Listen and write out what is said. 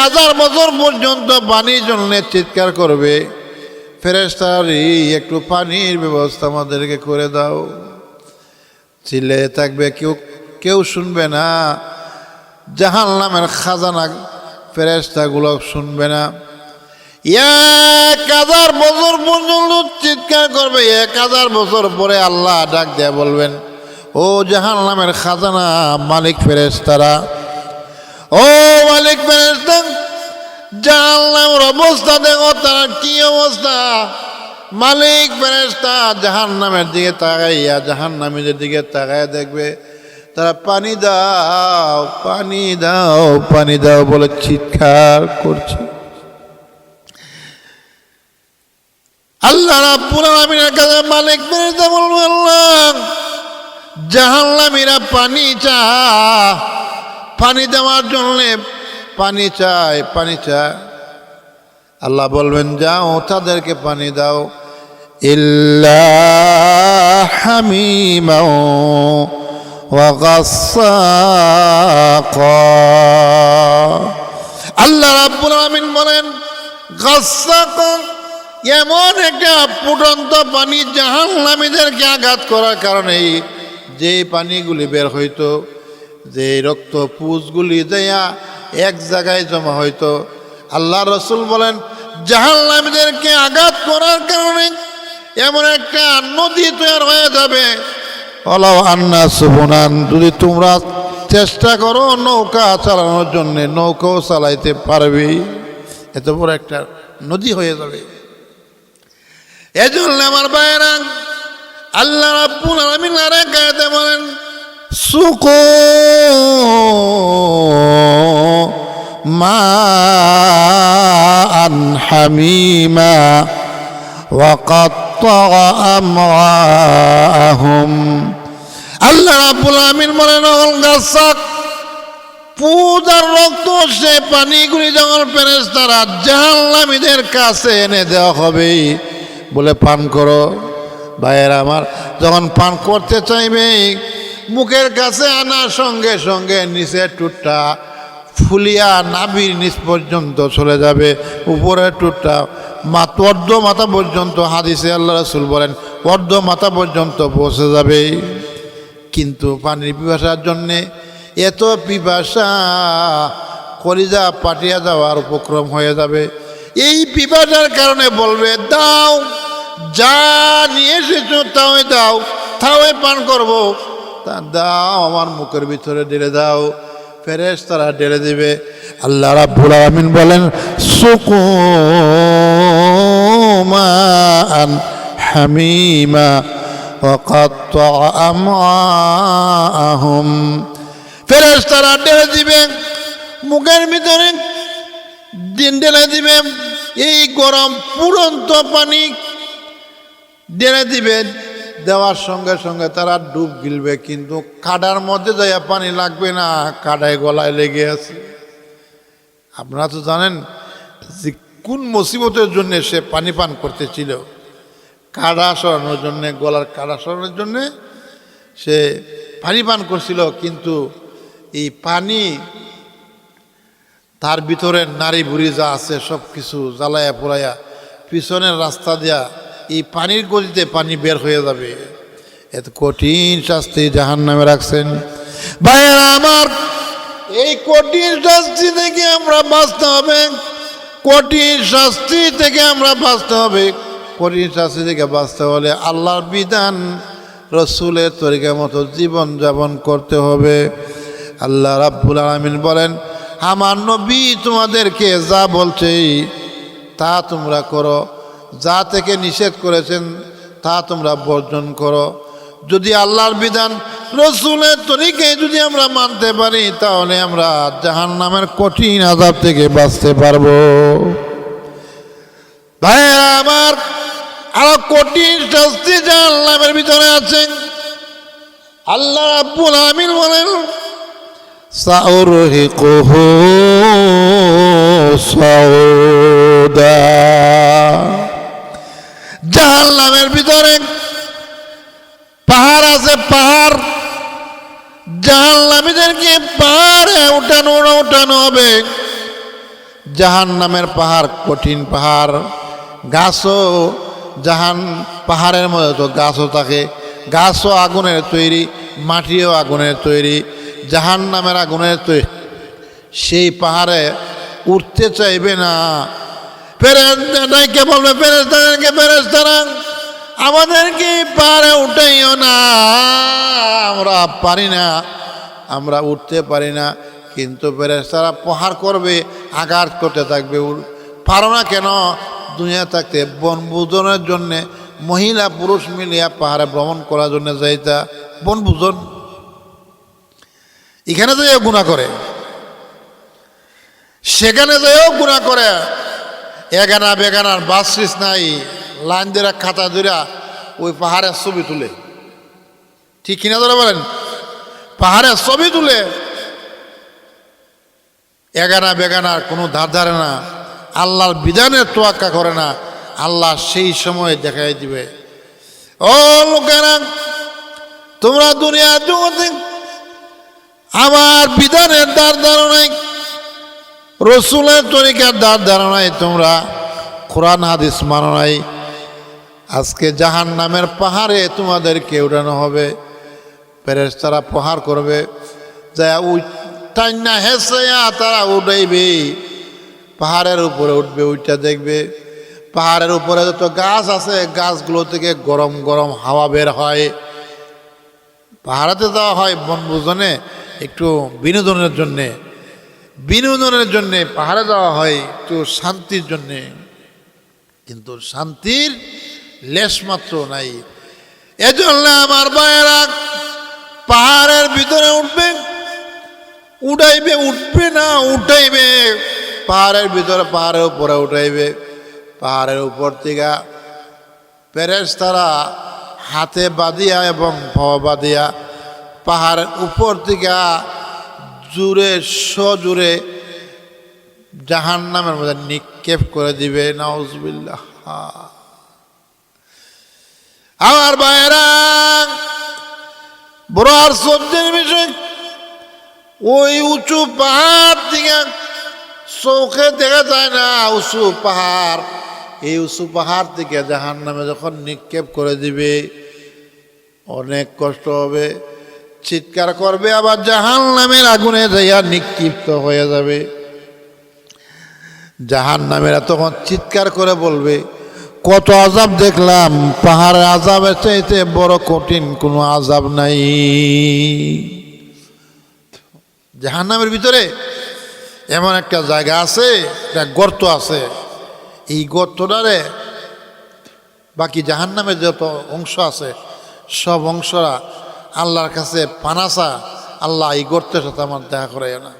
হাজার বছর পর্যন্ত পানির জন্য চিৎকার করবে। ফেরেস্তারি একটু পানির ব্যবস্থা আমাদেরকে করে দাও। চিলে থাকবে, কেউ কেউ শুনবে না। জাহান নামের খাজানা ফেরেস্তাগুলো শুনবে না। এক হাজার বছর পর্যন্ত চিৎকার করবে। এক হাজার বছর পরে আল্লাহ ডাক দেয়া বলবেন, ও জাহান নামের খাজানা মালিক ফেরেস্তারা ও মালিক ফেরেস্তা জাহান নামের অবস্থা, দেখো তার কি অবস্থা। মালিক ফেরেস্তা জাহান নামের দিকে তাকাইয়া জাহান নামীদের দিকে তাকাইয়া দেখবে, তারা পানি দাও পানি দাও পানি দাও বলে চিৎকার করছে। আল্লাহ রাব্বুল আলামিনের কাছে মালিক ফেরেশতা বলবে, আল্লাহ, জাহান্নামীরা পানি চা পানি দেওয়ার জন্য পানি চায় পানি চায় আল্লাহ বলবেন, যাও, তাদেরকে পানি দাও। আল্লাহ রাব্বুল আমিন বলেন এমন একটা ফুটন্ত পানি জাহান্নামীদেরকে আঘাত করার কারণে যে পানিগুলি বের হইতো যে রক্ত পুষগুলি দেয়া এক জায়গায় জমা হইতো। আল্লাহ রসুল বলেন, জাহান্নামীদেরকে আঘাত করার কারণে এমন একটা নদী তৈরি হয়ে যাবে। অলাও আন্না সুবনান, যদি তোমরা চেষ্টা করো নৌকা চালানোর জন্য, নৌকাও চালাইতে পারবে। এত বড় একটা নদী হয়ে যাবে। এজন্য আমার ভাইয়েরা, আল্লাহ রাব্বুল আলামিন আর এক বলেন সুকো মা আন হামিমা وقطع أمعاءهم আল্লাহ রাব্বুল আলামিন বলেন গাছাক পূজার রক্ত সে পানিগুলি যখন ফেরেশতারা জাহান্নামীদের কাছে এনে দেওয়া হবে বলে পান করো ভাইয়ের আমার যখন পান করতে চাইবে মুখের কাছে আনার সঙ্গে সঙ্গে নিচের টুটটা ফুলিয়া নাভির নিচ পর্যন্ত চলে যাবে, উপরের টুটটা মা অর্ধ মাথা পর্যন্ত, হাদিসে আল্লাহ রাসুল বলেন অর্ধ মাথা পর্যন্ত পৌঁছে যাবে। কিন্তু পানির পিপাসার জন্যে এত পিপাসা কলিজা পাটিয়া যাওয়ার উপক্রম হয়ে যাবে। এই পিপাসার কারণে বলবে, দাও, যা নিয়ে এসেছ তাও দাও, তাও পান করব। তা দাও আমার মুখের ভিতরে ঢেলে দাও ফেরেস তারা ঢেলে দিবে আল্লাহ রাব্বুল আলামিন বলেন সুকুমান হামিমা وقطع أمعاءهم ফেরেশতারা ঢেলে দিবে মুখের ভিতরে দিন ঢেলে দিবে এই গরম পুরন্ত পানি ঢেলে দিবে দেওয়ার সঙ্গে সঙ্গে তারা ডুব গিলবে, কিন্তু কাডার মধ্যে যাইয়া পানি লাগবে না কাডায় গলায় লেগে আছে। আপনারা তো জানেন যে কোন মুসিবতের জন্যে সে পানি পান করতেছিল? কাড়া সরানোর জন্যে, গলার কাড়া সরানোর জন্যে সে পানি পান করছিল, কিন্তু এই পানি তার ভিতরে নারী বুড়ি যা আছে সব কিছু জ্বালায়া পোড়াইয়া পিছনের রাস্তা দিয়া এই পানির গতিতে পানি বের হয়ে যাবে। এত কঠিন শাস্তি জাহান নামে রাখছেন। ভাইয়েরা, আমার এই কঠিন শাস্তি থেকে আমরা বাঁচতে হবে। কঠিন শাস্তি থেকে আমরা বাঁচতে হবে। কঠিন শাস্তি থেকে বাঁচতে হলে আল্লাহর বিধান, রসুলের তরিকা মতো জীবন যাপন করতে হবে। আল্লাহ রাব্বুল আলমিন বলেন, আমার নবী তোমাদেরকে যা বলছে, তা তোমরা করো। যা থেকে নিষেধ করেছেন, তা তোমরা বর্জন করো। যদি আল্লাহর বিধান, রসুলের তরিকে যদি আমরা মানতে পারি, তাহলে আমরা জাহান নামের কঠিন আজাব থেকে বাঁচতে পারব। ভাইয়েরা, আমার আরও কঠিন শাস্তি জাহান নামের ভিতরে আছেন আল্লাহ আব্বুল আমিন বলেন সাউরহি কোহ সাউদা। জাহান নামের ভিতরে। পাহাড় আছে, পাহাড়। জাহান নামীদেরকে পাহাড়ে উঠানো উঠানো হবে। জাহান নামের পাহাড় কঠিন পাহাড়। গাছও জাহান, পাহাড়ের মধ্যে তো গাছও থাকে। গাছও আগুনের তৈরি, মাটিও আগুনের তৈরি। জাহান নামের আগুনের তৈরি। সেই পাহাড়ে উঠতে চাইবে না। ফেরেস্তাকে বলবে ফেরেস্তাদেরকে ফেরেস্তারা আমাদেরকে পাহাড়ে উঠাইও না। আমরা পারি না, আমরা উঠতে পারি না, কিন্তু ফেরেস্তারা পাহাড় করবে, আঘাত করতে থাকবে। পারো না কেন? দুনিয়া থাকতে বনভোজনের জন্যে, মহিলা পুরুষ মিলিয়া পাহাড়ে ভ্রমণ করার জন্য যাইতা। বনভোজন এখানে যাইও গুণা করে। সেখানে যাইও গুণা করে। এগানা বেগানার বাসিস নাই, লাইন দিয়ে খাতা ধরা ওই পাহাড়ের ছবি তুলে। ঠিক কিনা ধরে বলেন? পাহাড়ের ছবি তুলে। এগানা বেগানার কোনো ধার ধারে না, আল্লাহর বিধানের তোয়াক্কা করে না, আল্লাহ সেই সময় দেখাই দিবে। ও লোকেরা, তোমরা দুনিয়া আমার বিধানের দ্বার ধারণায় রসুলের তরিকার দ্বার ধারণায় তোমরা কোরআন, হাদিস মানো নাই। আজকে জাহান নামের পাহাড়ে তোমাদেরকে উঠানো হবে। প্যারেস তারা পাহাড় করবে যা টান্না হেসে তারা উঠাইবে। পাহাড়ের উপরে উঠবে উঠটা দেখবে। পাহাড়ের উপরে যত গাছ আছে, গাছগুলো থেকে গরম গরম হাওয়া বের হয়। পাহাড়াতে দেওয়া হয় বনভোজনে, একটু বিনোদনের জন্যে। বিনোদনের জন্যে পাহাড়ে দেওয়া হয়, তো শান্তির জন্যে। কিন্তু শান্তির লেশ মাত্র নাই। এজন্য আমার বায়েরা পাহাড়ের ভিতরে উঠবে, উঠাইবে, উঠবে না উঠাইবে, পাহাড়ের ভিতরে, পাহাড়ের উপরে উঠাইবে। পাহাড়ের উপর থেকে প্যারেস তারা হাতে বাঁধিয়া এবং ভ বাঁধিয়া পাহাড়ের উপর থেকে জুড়ে সজুড়ে জাহান নামের মধ্যে নিক্ষেপ করে দিবে, নাউজবিল্লাহ। আমার ভাইয়েরা বড় আর সবজির বিষয় ওই উঁচু পাহাড় থেকে চোখে দেখা যায় না, উঁচু পাহাড়। এই উঁচু পাহাড় থেকে জাহান নামে যখন নিক্ষেপ করে দিবে, অনেক কষ্ট হবে। চিৎকার করবে, আবার জাহান নামের আগুনে যাইয়া নিক্ষিপ্ত হয়ে যাবে। জাহান নামেরা তখন চিৎকার করে বলবে, কত আজাব দেখলাম, পাহাড়ের আজাবের চাইতে বড় কঠিন কোনো আজাব নাই। জাহান নামের ভিতরে এমন একটা জায়গা আছে, একটা গর্ত আছে। এই গর্তটারে বাকি জাহান নামের যত অংশ আছে, সব অংশরা আল্লাহর কাছে পানাসা আল্লাহ এই গর্তের সাথে আমার দেখা করে না।